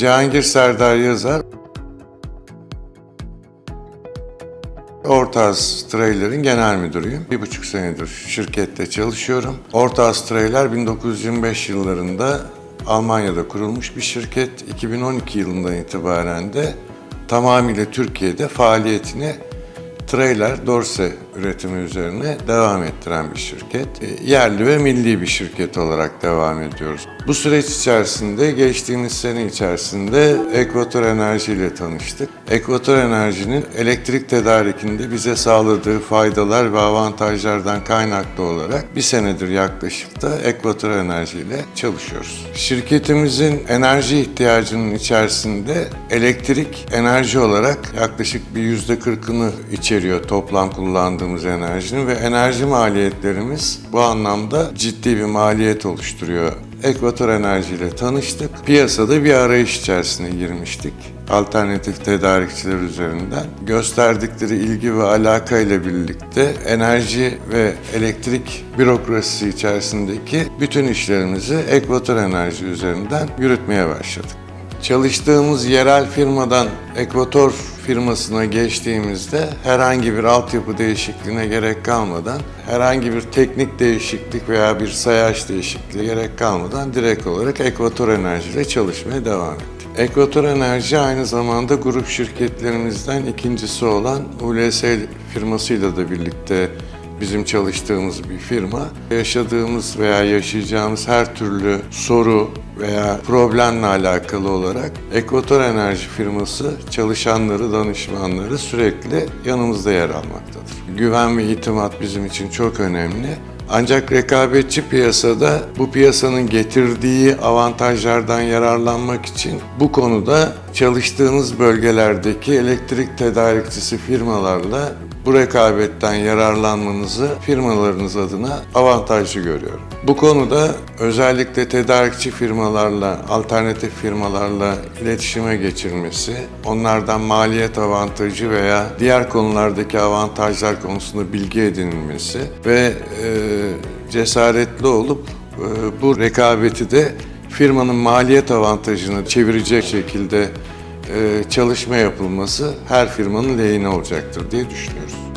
Cihangir Serdar Yazar. Ortaz Trailer'in genel müdürüyüm. Bir buçuk senedir şirkette çalışıyorum. Ortaz Trailer 1925 yıllarında Almanya'da kurulmuş bir şirket. 2012 yılından itibaren de tamamıyla Türkiye'de faaliyetini trailer, dorse üretimi üzerine devam ettiren bir şirket. E, Yerli ve milli bir şirket olarak devam ediyoruz. Bu süreç içerisinde, geçtiğimiz sene içerisinde Ekvator Enerji ile tanıştık. Ekvator Enerji'nin elektrik tedarikinde bize sağladığı faydalar ve avantajlardan kaynaklı olarak bir senedir yaklaşık da Ekvator Enerji ile çalışıyoruz. Şirketimizin enerji ihtiyacının içerisinde elektrik enerji olarak yaklaşık bir yüzde kırkını içeriyor toplam kullandığımız enerjinin ve enerji maliyetlerimiz bu anlamda ciddi bir maliyet oluşturuyor. Ekvator Enerji ile tanıştık. Piyasada bir arayış içerisine girmiştik. Alternatif tedarikçiler üzerinden gösterdikleri ilgi ve alaka ile birlikte enerji ve elektrik bürokrasisi içerisindeki bütün işlerimizi Ekvator Enerji üzerinden yürütmeye başladık. Çalıştığımız yerel firmadan Ekvator firmasına geçtiğimizde herhangi bir altyapı değişikliğine gerek kalmadan, herhangi bir teknik değişiklik veya bir sayaç değişikliği gerek kalmadan direkt olarak Ekvator Enerji ile çalışmaya devam ettik. Ekvator Enerji aynı zamanda grup şirketlerimizden ikincisi olan ULS firmasıyla da birlikte bizim çalıştığımız bir firma. Yaşadığımız veya yaşayacağımız her türlü soru veya problemle alakalı olarak Ekvator Enerji firması çalışanları, danışmanları sürekli yanımızda yer almaktadır. Güven ve itimat bizim için çok önemli. Ancak rekabetçi piyasada bu piyasanın getirdiği avantajlardan yararlanmak için bu konuda çalıştığınız bölgelerdeki elektrik tedarikçisi firmalarla bu rekabetten yararlanmanızı firmalarınız adına avantajlı görüyorum. Bu konuda özellikle tedarikçi firmalarla, alternatif firmalarla iletişime geçirmesi, onlardan maliyet avantajı veya diğer konulardaki avantajlar konusunda bilgi edinilmesi ve e, cesaretli olup e, bu rekabeti de firmanın maliyet avantajını çevirecek şekilde çalışma yapılması her firmanın lehine olacaktır diye düşünüyoruz.